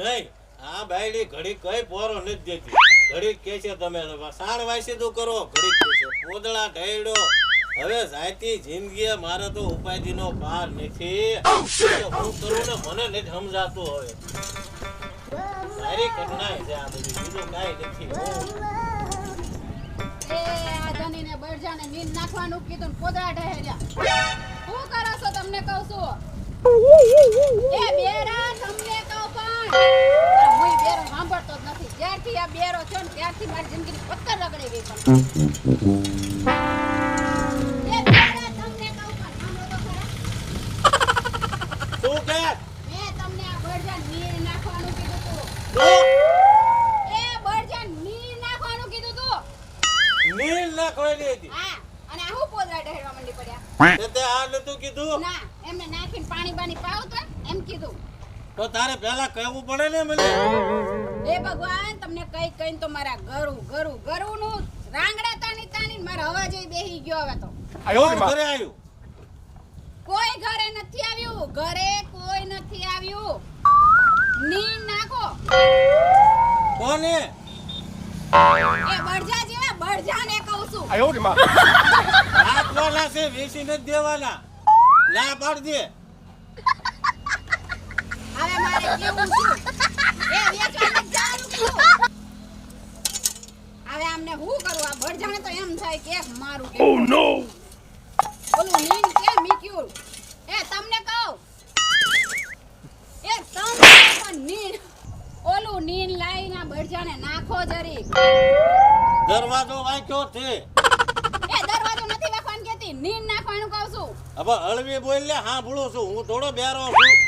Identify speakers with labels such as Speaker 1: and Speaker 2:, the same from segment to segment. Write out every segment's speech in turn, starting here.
Speaker 1: નહીં. આ બાયડી ઘડી કઈ પોરો નથી દેતી. ઘડી કે છે તમે સાણ વાયસી તો કરો. ઘડી કે છે પોદળા ઢેડો હવે જાતી જિંદગી મારે તો ઉપાધિનો પાર નથી. હું કરું ને મને નથી સમજાતું હવે. સારી કઠણાઈ છે આ બધી બીજું કાંઈ નથી.
Speaker 2: એ આ ધનીને બળજાને નીંદ નાખવાનું કીધું ને પોદળા ઢહેર્યા જ્યારથી આ બેરો છે ને ત્યારથી મારી જિંદગીની પથ્થર રગડી ગઈ પણ. પણ બાણી પાવ તો. એમ કીધું.
Speaker 1: તો તારે પહેલા કહેવું પડે ને મને.
Speaker 2: એ ભગવાન તમને કઈ કઈ તો મારા ગરુ ગરુ ગરુ નું રાંગડા તાની તાની મારા અવાજ બેહી ગયો હવે તો.
Speaker 1: ઘરે આવ્યું?
Speaker 2: કોઈ ઘરે નથી આવ્યું. ઘરે કોઈ નથી આવ્યું. નીંદ નાખો.
Speaker 1: કોને?
Speaker 2: એ બળજા જેવા બળજાને કહું છું.
Speaker 1: રાખવાના છે વેસી નથી દેવાના. ના પાડ દે
Speaker 2: મારે કેવું છું એ વેચવા જવાનું કીધું હવે આમને હું કરું આ બળજાને તો એમ થાય કે એક મારું કે ઓલું નીન કે મીક્યું એ તમને કહું એ તમને પણ નીન ઓલું નીન લાઈના બળજાને નાખો જરી
Speaker 1: દરવાજો વાંક્યો છે.
Speaker 2: એ દરવાજો નથી વાગવાનું કેતી નીન નાખવાનું કહું છું.
Speaker 1: હવે હળવી બોલ લે હા છું. હું થોડો બેરો છું.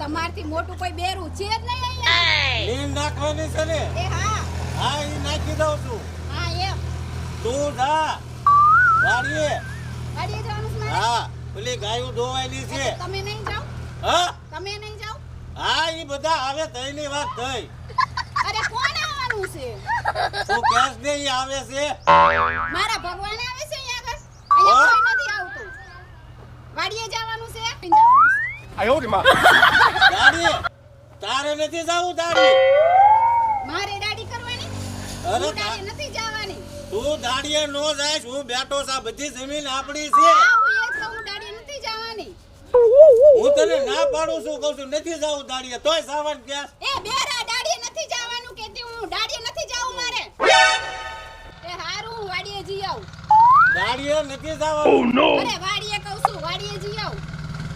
Speaker 2: તમારથી મોટું કોઈ બેરું છે જ નહીં અહીંયા.
Speaker 1: નીમ નાખવાની છે ને?
Speaker 2: એ હા.
Speaker 1: હા એ નાખી દઉં છું.
Speaker 2: હા એમ.
Speaker 1: તું જા. વાડીએ.
Speaker 2: વાડીએ જવાનું છે
Speaker 1: હા પેલી ગાયું ધોવાયેલી છે.
Speaker 2: તમે નહીં જાઓ.
Speaker 1: હા?
Speaker 2: તમે નહીં જાઓ?
Speaker 1: હા એ બધા આવે તઈની વાત થઈ.
Speaker 2: અરે કોણ આવવાનું છે?
Speaker 1: તું કેસ ને ઈ આવે છે?
Speaker 2: મારા ભગવાન આવે છે અહીંયા આગળ? અહીંયા કોઈ નથી આવતું. વાડીએ જવાનું છે? અહીં જવાનું છે.
Speaker 1: દાડી. તારે નથી જાવું દાડી.
Speaker 2: મારે દાડી કરવાની?
Speaker 1: અરે
Speaker 2: હું નથી જવાની.
Speaker 1: તું દાડીએ નો જાય હું બેઠો છું. બધી જમીન આપણી છે.
Speaker 2: હું એ કહું, દાડી નથી જવાની.
Speaker 1: હું તને ના પાડું છું કહું છું નથી જાવું દાડીએ. તોય સાવન કે
Speaker 2: એ બેરા દાડીએ નથી જવાનું કેતી હું દાડીએ નથી જાવું મારે. એ હારું હું વાડીએ જઈ આવું.
Speaker 1: દાડીએ નથી જવાનું.
Speaker 2: અરે વાડીએ કહું છું વાડીએ જઈ આવું.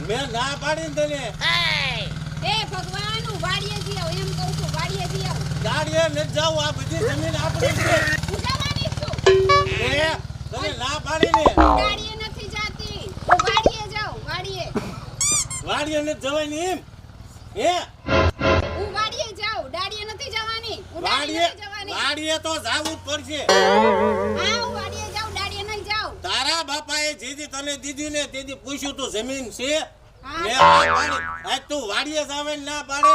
Speaker 1: મેં ના પાડી ને તને
Speaker 2: વાડીએ જઈ આવું એમ કહું છું વાડીએ જઈ આવું.
Speaker 1: દાડીએ નથી જાવું આ બધી જમીન આપણી છે.
Speaker 2: હું જવાની છું.
Speaker 1: એ તને ના પાડી ને.
Speaker 2: ગાડીએ નથી જાતી. હું વાડીએ જાઉં વાડીએ.
Speaker 1: વાડીએ નથી જવાની એમ. હે
Speaker 2: હું વાડીએ જાઉં દાઢીએ નથી જવાની. હું
Speaker 1: વાડીએ
Speaker 2: જવાની.
Speaker 1: વાડીએ તો જાવું જ પડશે.
Speaker 2: હા હું વાડીએ જાઉં દાઢીએ નહીં જાઉં.
Speaker 1: તારા બાપાએ જીજી તને દીધી ને તેથી પૂછ્યું તું જમીન છે? પાડી. આજ તું વાડીએ જાવે ના પાડે?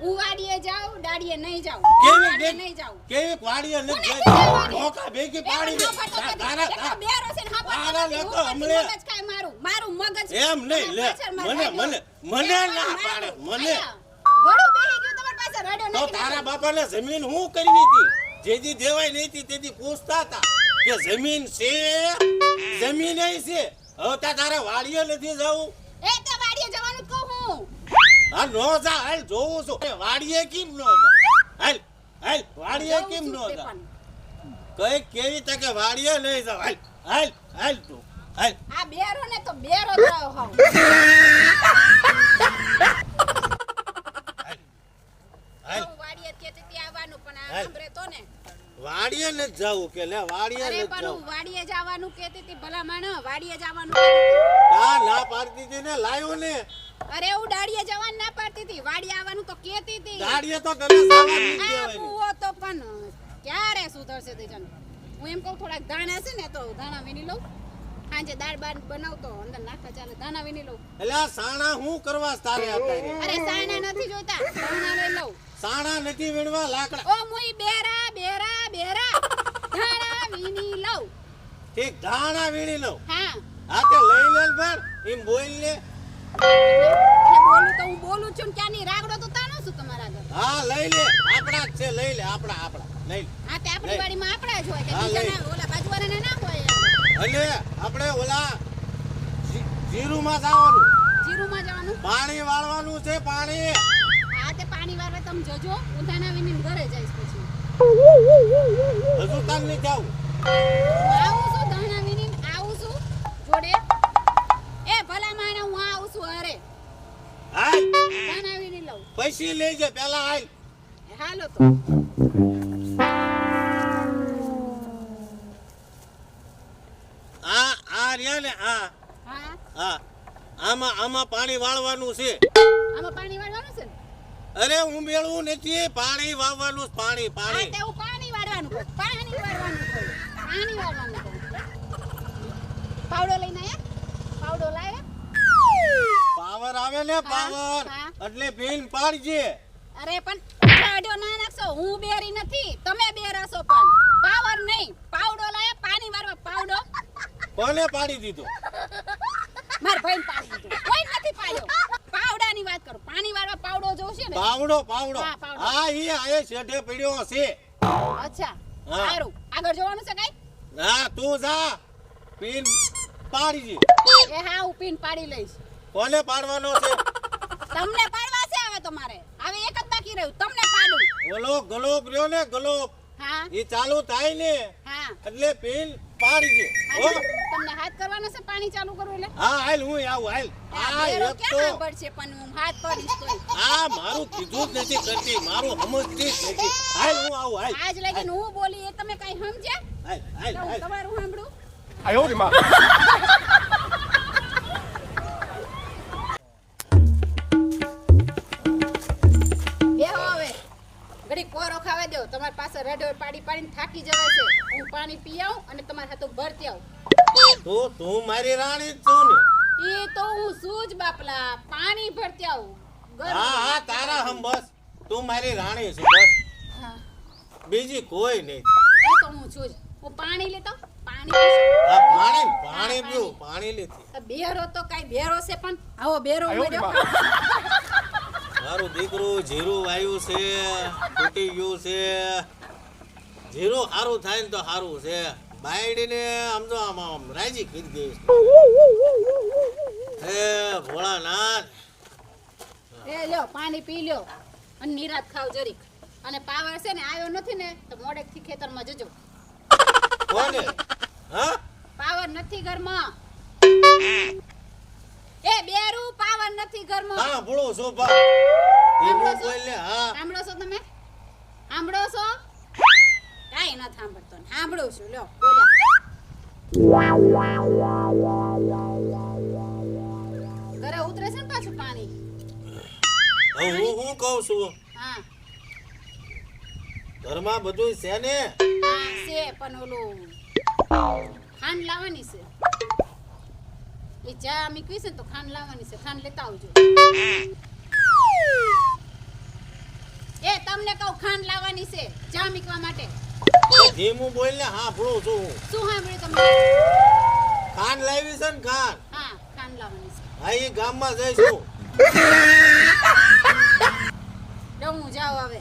Speaker 2: હું વાડીએ જાઉં દાઢીએ નહીં જાઉં
Speaker 1: કેવી
Speaker 2: નહીં જાઉં
Speaker 1: કેવી વાડીએ
Speaker 2: ન.
Speaker 1: ધોકા ભેગી પાડી દે. તારા
Speaker 2: બે ને હા
Speaker 1: તારા લે
Speaker 2: તો
Speaker 1: હમણે-
Speaker 2: મગજ ખાય મારું. મારું મગજ
Speaker 1: એમ નહીં લે મને મને મને ના પાડે મને
Speaker 2: અહીંયા. બેહી ગયું તમાર પાસે રાડ્યો
Speaker 1: તો તારા. બાપાને જમીન હું કરવી હતી જેથી દેવાય નહીં હતી તેથી પૂછતા હતા કે જમીન છે જમીન એ છે હવે તારા વાડીએ નથી જવું
Speaker 2: એ તો હા
Speaker 1: નો જા હાલ જોઉં છું. એ વાડીએ કેમ નો જા? હાલ હાલ વાડીએ કેમ નો જા. કઈ કેવી તકે વાડીએ નહીં જાવ હાલ હાલ હાલ તું હાલ.
Speaker 2: આ બેરો ને તો બેરો રહ્યો
Speaker 1: હાલ
Speaker 2: વાડીએ ને.
Speaker 1: જવું કે લે વાડીએ
Speaker 2: હું
Speaker 1: જવું.
Speaker 2: વાડીએ જવાનું કહેતી હતી ભલા માણો વાડીએ જવાનું
Speaker 1: ના ના પાડતી હતી ને લાયો ને.
Speaker 2: અરે હું દાડીએ જવાનું ના પાડતી હતી. વાડી આવવાનું તો કહેતી હતી.
Speaker 1: દાડીએ તો તને સાવા
Speaker 2: તો પણ ક્યારે સુધરશે તે જન હું એમ કહું થોડાક દાણા છે ને તો દાણા વીણી લઉં. સાંજે દાળ બાર બનાવતો અંદર નાખા ચાલે દાણા વીણી લઉં.
Speaker 1: એટલે સાણા હું કરવા તારે
Speaker 2: અરે સાણા નથી જોઈતા દાણા લઈ લઉં.
Speaker 1: સાણા નથી વીણવા લાકડા.
Speaker 2: ઓ મુઈ બેરા બેરા બેરા દાણા વીણી લઉં.
Speaker 1: ઠીક ધાણા વીણી લઉં.
Speaker 2: હા.
Speaker 1: આ તે લઈ લે પણ એમ બોલ ને
Speaker 2: એટલે બોલું તો હું બોલું છું ને ક્યાંની રાગડો તો તાનો છું તમારા આગળ
Speaker 1: હા લઈ લે. આપણા જ છે લઈ લે આપણા આપણા. લઈ લે.
Speaker 2: હા તે આપણી. વાડીમાં આપણા જ હોય બીજાના ઓલા બાજુવાળાના ના હોય.
Speaker 1: એટલે આપણે ઓલા જીરુમાં જવાનું.
Speaker 2: જીરુમાં જવાનું?
Speaker 1: પાણી વાળવાનું છે પાણી.
Speaker 2: હા તે પાણી વાળવા તમે જજો ઉધાના વિની ઘરે જઈશ પછી.
Speaker 1: હજુ તક નહીં જાવું
Speaker 2: આવું? દાણા લઉં
Speaker 1: પૈસી લેજે પેલા હાલ.
Speaker 2: હાલો તો.
Speaker 1: આ આ રહ્યા ને આ.
Speaker 2: હા?
Speaker 1: હા. આમાં આમાં પાણી વાળવાનું છે.
Speaker 2: આમાં પાણી વાળવાનું છે
Speaker 1: અરે હું મેળવું નથી. પાણી વાવવાનું પાણી પાણી
Speaker 2: તે હું પાણી. વાળવાનું પાણી વાળવાનું પાણી વાળવાનું પાવડો લઈને આયા? પાવડો લાવ્યા
Speaker 1: પાવર આવે ને પાવર.
Speaker 2: હા.
Speaker 1: એટલે ભીન પાડજે.
Speaker 2: અરે પણ પાવડો ના નાખશો. હું બેરી નથી. તમે બેરાશો પણ. પાવર નહીં. પાવડો લાયા પાણી વાળવા પાવડો.
Speaker 1: કોને પાડી દીધો?
Speaker 2: માર ભાઈને પાડી દીધો. કોઈ નથી પાડ્યો. પાવડાની વાત કરું. પાણી વાળવા પાવડો જોશે ને.
Speaker 1: પાવડો પાવડો.
Speaker 2: હા,
Speaker 1: ઈ આયે શેઠે પડ્યો છે
Speaker 2: અચ્છા. સારું. આગળ જોવાનું છે કઈ?
Speaker 1: હા તું જા. પીન પાડીજે.
Speaker 2: એ હા હું પીન પાડી લઈશ.
Speaker 1: કોને પાડવાનો છે?
Speaker 2: તમને પાડવા છે હવે તમારે. હવે એક જ બાકી રહ્યું. તમને પાડું.
Speaker 1: ગલો ગલોપ રહ્યો ને ગલોપ
Speaker 2: હા.
Speaker 1: એ ચાલુ થાય ને
Speaker 2: હા.
Speaker 1: એટલે પીન પાડજે હો
Speaker 2: તમને હાથ કરવાનો છે પાણી ચાલુ કરવું એટલે?
Speaker 1: હા હાલ હું આવું હાલ.
Speaker 2: આ
Speaker 1: એક તો
Speaker 2: પડશે પણ હું હાથ પડીશ તો
Speaker 1: આ મારું કીધું જ નથી કરતી મારું સમજતી જ નથી. હાલ હું આવું હાલ.
Speaker 2: આજ લાગીને હું બોલી એ તમે કઈ સમજ્યા?
Speaker 1: હાલ હાલ
Speaker 2: તમારું સાંભળું. આયો રે માં તમારી પાસે રેડો પાડી પાડીને થાકી જવાય છે. હું પાણી પી આવું અને તમારા હાથો ભરતી આવું.
Speaker 1: તું તું મારી રાણી છું ને.
Speaker 2: એ તો હું છું જ બાપલા. પાણી ભરતી આવું.
Speaker 1: હા હા તારા હમ બસ. તું મારી રાણી છે બસ. બીજી કોઈ નહીં.
Speaker 2: એ તો હું છું જ. હું પાણી લેતો? પાણી
Speaker 1: પાણી પીવું પાણી. લેતી.
Speaker 2: બેરો તો કઈ બેરો છે પણ આવો બેરો મળ્યો.
Speaker 1: મારું દીકરું જીરું વાયું છે તૂટી ગયું છે. જીરું સારું થાય ને તો સારું છે. બાયડીને આમ તો આમ આમ રાજી કરી દઈશ હે ભોળાનાથ.
Speaker 2: એ લ્યો પાણી પી લ્યો અને નિરાત ખાવ જરીક. અને પાવર છે ને આવ્યો નથી ને તો ખેતરમાં જજો.
Speaker 1: કોને? હા?
Speaker 2: પાવર નથી ઘરમાં. એ બેરું પાવર નથી ઘરમાં.
Speaker 1: હા ભૂળો છો? બા એ બોલ હા.
Speaker 2: સાંભળો છો તમે? સાંભળો છો? કાંઈ ન સાંભળતો સાંભળું છું લો બોલ્યા. ઘરે ઉતરે છે ને પાછું પાણી?
Speaker 1: હું હું કહું છું?
Speaker 2: હા.
Speaker 1: ઘરમાં બધું છે ને?
Speaker 2: હા છે પણ ઓલું ખાંડ લાવવાની છે. એ ચા મીકવી છે ને તો ખાંડ લાવવાની છે ખાંડ લેતા આવજો. એ તમને કહું ખાંડ લાવવાની છે ચા મીકવા માટે.
Speaker 1: ધીમું બોલ ને હા ભૂળું છું. હું
Speaker 2: શું સાંભળ્યું તમને?
Speaker 1: ખાંડ લાવી છે ને કાન
Speaker 2: હા ખાંડ લાવવાની છે.
Speaker 1: હા એ ગામમાં જઈશું.
Speaker 2: લો હું હવે.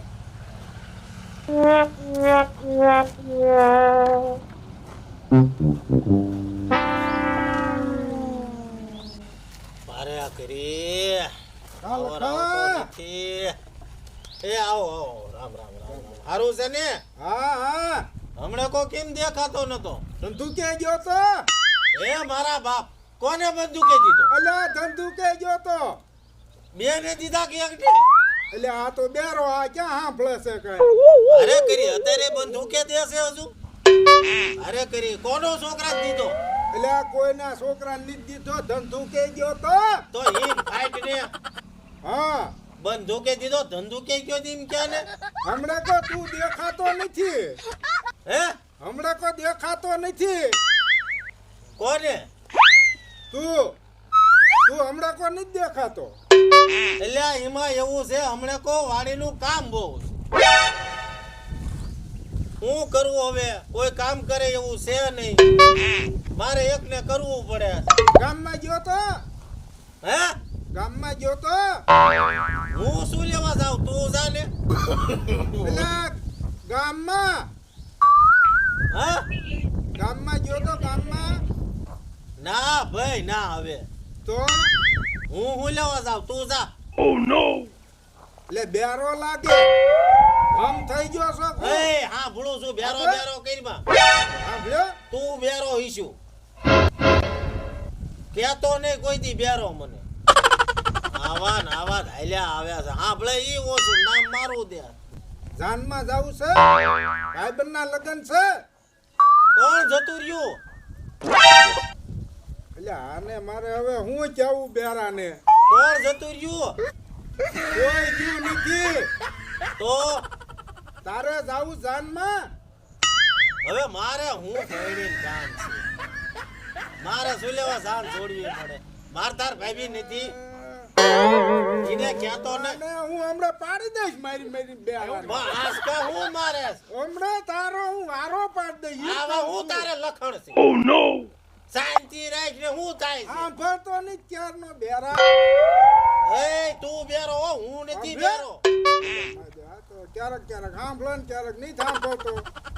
Speaker 1: મારે આ કરી. આવો આવો રામ રામ રામ સારું છે ને?
Speaker 3: હા હા.
Speaker 1: હમણાં કો કેમ દેખાતો નતો?
Speaker 3: ધંધુ કે ગયો તો?
Speaker 1: એ મારા બાપ. કોને બંદૂકે દીધો?
Speaker 3: અલે ધંધુ કે ગયો તો?
Speaker 1: બે ને દીધા કે એકને?
Speaker 3: એટલે આ તો બેરો આ ક્યાં સાંભળે છે કઈ?
Speaker 1: અરે કરી અત્યારે બંદૂકે દેશે હજુ? અરે કરી કોનો છોકરા દીધો?
Speaker 3: એટલે કોઈના છોકરા નથી દીધો ધંધુ કે ગયો તો?
Speaker 1: તો હિમ ફાઈટ ને.
Speaker 3: હા.
Speaker 1: બંદૂકે દીધો ધંધુકે કયો દીમ ક્યાં ને?
Speaker 3: હમણાં તો તું દેખાતો નથી.
Speaker 1: હે?
Speaker 3: હમણાં કો દેખાતો નથી.
Speaker 1: કોને?
Speaker 3: તું તું હમણાં કો નથી દેખાતો.
Speaker 1: એટલે એમાં એવું છે હમણાં કો વાડીનું કામ બહુ શું કરવું હવે? કોઈ કામ કરે એવું છે નહીં. મારે એકને કરવું પડે.
Speaker 3: ગામમાં ગયો તો?
Speaker 1: હે?
Speaker 3: ગામમાં ગયો તો?
Speaker 1: હું શું લેવા જાવ તું જા ને
Speaker 3: ગામમાં?
Speaker 1: હા?
Speaker 3: ગામમાં ગયો તો ગામમાં?
Speaker 1: ના ભાઈ ના હવે.
Speaker 3: તો?
Speaker 1: હું હું લેવા જાવ તું જા.
Speaker 3: એટલે બેરો લાગે. આમ થઈ ગયો છો
Speaker 1: એ હા ભૂલું છું. બેરો બેરો કરીમાં.
Speaker 3: સાંભળ્યો
Speaker 1: તું બેરો ઈશું. કેતો નહીં કોઈ દી બેરો મને. આવા ને આવા આવ્યા છે. હા ભલે ઈ ઓછું નામ મારું દે.
Speaker 3: જાનમાં જાવું છે? ભાઈબંધના લગ્ન છે?
Speaker 1: કોણ જતું રહ્યું?
Speaker 3: એટલે આને મારે હવે હું કેવું બેરાને?
Speaker 1: કોણ જતું રહ્યું?
Speaker 3: કોઈ ગયું નથી.
Speaker 1: તો?
Speaker 3: તારે જાવું જાનમાં?
Speaker 1: હવે મારે હું ભણીને જાન છે? મારે સુલેવા લેવા જાન છોડવી પડે? માર તાર ભાઈ નથી. એને કહેતો ને
Speaker 3: હું હમણાં પાડી દઈશ મારી મારી બેરાને
Speaker 1: આજ કે હું મારે
Speaker 3: હમણાં તારો હું વારો પાડી દઈશ.
Speaker 1: આવા હું તારે લખણ છે. શાંતિ રાખ ને હું થાય છે.
Speaker 3: સાંભળતો નહીં ક્યારનો બેરા.
Speaker 1: એ તું બેરો હું નથી બેરો.
Speaker 3: ક્યારેક ક્યારેક સાંભળે ને ક્યારેક નહીં સાંભળતો.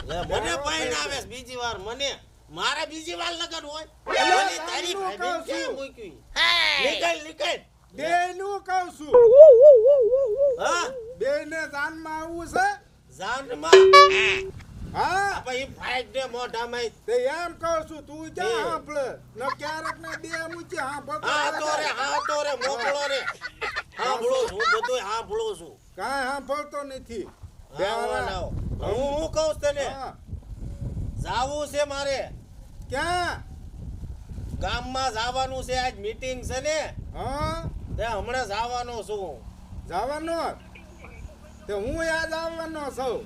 Speaker 1: મને પાણી આવે બીજી વાર મને મારે બીજી વાર લગન હોય. તારી
Speaker 3: તારું
Speaker 1: ભાભી
Speaker 3: કહું
Speaker 1: ક્યાં
Speaker 3: છું.
Speaker 1: મૂકી નીકળ નીકળ.
Speaker 3: બે નું કહું છું.
Speaker 1: હા
Speaker 3: બેને જાનમાં આવવું છે?
Speaker 1: જાનમાં?
Speaker 3: હા.
Speaker 1: પછી ફાઈટ ને મોઢામાં
Speaker 3: તે એમ કહું છું તું. ક્યાં સાંભળે ન ક્યારેક ને બે મૂકી સાંભળતો
Speaker 1: હા તો રે હા તો રે મોકળો રે. છું હું બધું સાંભળું છું.
Speaker 3: કાંઈ નથી.
Speaker 1: હા, વાહ, ના. હું હું કહું છું તને?
Speaker 3: હા.
Speaker 1: જાવું છે મારે.
Speaker 3: ક્યાં?
Speaker 1: ગામમાં જવાનું છે આજ મીટિંગ છે ને.
Speaker 3: હા.
Speaker 1: તે હમણાં જવાનો છું.
Speaker 3: જવાનો તે હું યાદ આવવાનો છું?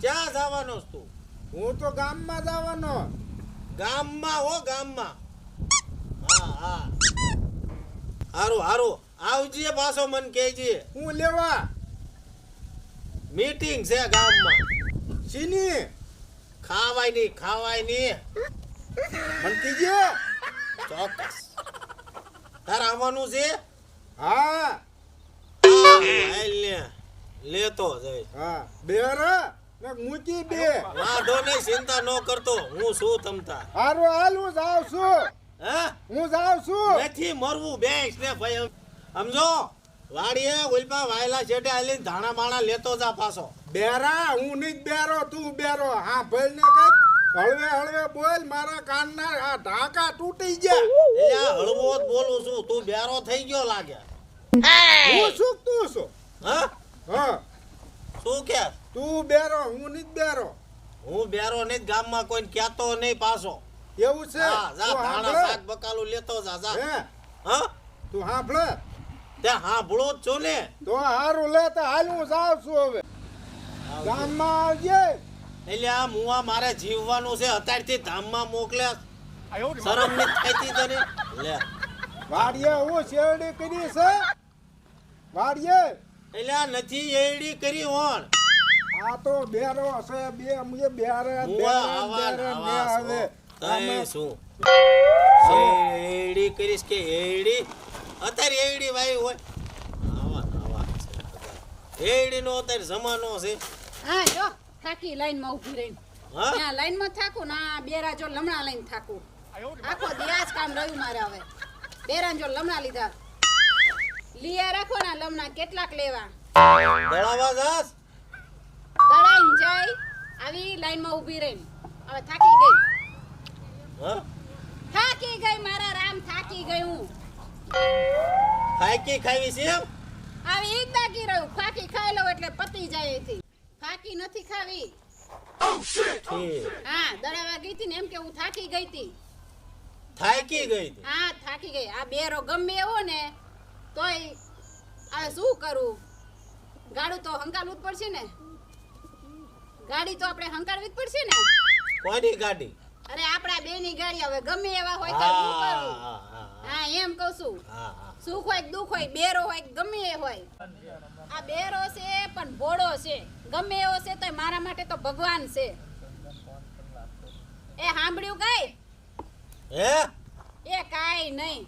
Speaker 1: ક્યાં જવાનો છે તું?
Speaker 3: હું તો ગામમાં જવાનો
Speaker 1: ગામમાં હો ગામમાં. હા હા. હારું હારું. આવજે પાછો મન કહેજે.
Speaker 3: હું લેવા?
Speaker 1: મીટિંગ છે ગામમાં.
Speaker 3: સીની
Speaker 1: ખાવાય નહીં ખાવાય નહીં.
Speaker 3: મન કીજે.
Speaker 1: ચોક્કસ. તારે આવવાનું છે?
Speaker 3: હા.
Speaker 1: લેતો જઈ
Speaker 3: હા. બેરા ને મૂકી બે.
Speaker 1: વાંધો નહીં ચિંતા ન કરતો. હું શું તમતા?
Speaker 3: હારું હાલ હું જાઉં છું.
Speaker 1: હે?
Speaker 3: હું જાઉં છું.
Speaker 1: નથી મરવું બેસ ને ભાઈ. સમજો? વાડીએ ઉલપા વાયલા છેટે આલીને ધાણા માણા લેતો જા પાછો.
Speaker 3: બેરા હું નહીં બેરો તું બેરો. હા ભાઈ ને કઈ હળવે હળવે બોલ મારા કાનના આ ઢાંકા તૂટી ગયા.
Speaker 1: એ આ હળવો જ બોલું છું તું બેરો થઈ ગયો લાગે.
Speaker 3: હું! શું તું શું
Speaker 1: હા?
Speaker 3: હા.
Speaker 1: શું કે?
Speaker 3: તું બેરો હું નહીં બેરો.
Speaker 1: હું બેરો નહીં ગામમાં કોઈને કહેતો નહીં પાછો.
Speaker 3: એવું છે?
Speaker 1: હા જા ધાણા શાક બકાલું લેતો જા જા.
Speaker 3: હે?
Speaker 1: હા?
Speaker 3: તું સાંભળે
Speaker 1: તે હાંભળો જ છું ને.
Speaker 3: તો હારું લે તો હાલ હું જાઉં છું હવે ગામમાં આવજે.
Speaker 1: એટલે આ મુવા મારે જીવવાનું છે અત્યારથી ધામમાં મોકલે શરમ નહીં થાતી તને? લે.
Speaker 3: વાડીએ હું શેરડી કરી છે? વાડીએ?
Speaker 1: એટલે આ નથી એડી કરી હોણ.
Speaker 3: આ તો બેરો છે બે મુજે બેરે બેરે
Speaker 1: ને
Speaker 3: ને
Speaker 1: આવે.
Speaker 3: તમે
Speaker 1: શું? એડી કરીશ કે એડી અત્યારે એડી ભાઈ હોય. આવા ને આવા છે બધા. અત્યારે જમાનો છે.
Speaker 2: હા જો. થાકી લાઈનમાં ઊભી રહીને.
Speaker 1: રહી
Speaker 2: ત્યાં લાઈનમાં થાકું ના બેરા જો લમણા લઈને થાકું. આખો દિવસ કામ રહ્યું મારે હવે. બેરા જો લમણા લીધા. લીયા રાખો ના લમણા કેટલાક લેવા.
Speaker 1: દળાવા જાસ.
Speaker 2: જાય આવી લાઈનમાં ઊભી રહીને. હવે થાકી ગઈ. થાકી ગઈ મારા રામ થાકી ગઈ હું.
Speaker 1: થાકી ખાવી છે
Speaker 2: આવી ઈ તાકી રહ્યું. ફાકી ખાઈ લઉં એટલે પતી જાય એથી. ફાકી નથી ખાવી? હા. દડાવા ગઈ હતી ને એમ કે હું થાકી ગઈ હતી
Speaker 1: થાકી ગઈ
Speaker 2: હા થાકી ગઈ. આ બેરો ગમે એવો ને તોય આ શું કરું? ગાડું તો હંકારવું જ પડશે ને. ગાડી તો આપણે હંકારવી જ પડશે ને.
Speaker 1: કોની ગાડી?
Speaker 2: અરે આપણા બેની ગાડી હવે ગમે એવા હોય તો
Speaker 1: હા
Speaker 2: શું કરું.
Speaker 1: હા હા.
Speaker 2: હા એમ કહું છું.
Speaker 1: હા હા.
Speaker 2: સુખ હોય દુઃખ હોય બેરો હોય ગમે એ હોય. આ બેરો છે પણ ભોળો છે. ગમે એવો છે તો મારા માટે તો ભગવાન છે. એ સાંભળ્યું કઈ?
Speaker 1: હે?
Speaker 2: એ કાઈ નહીં.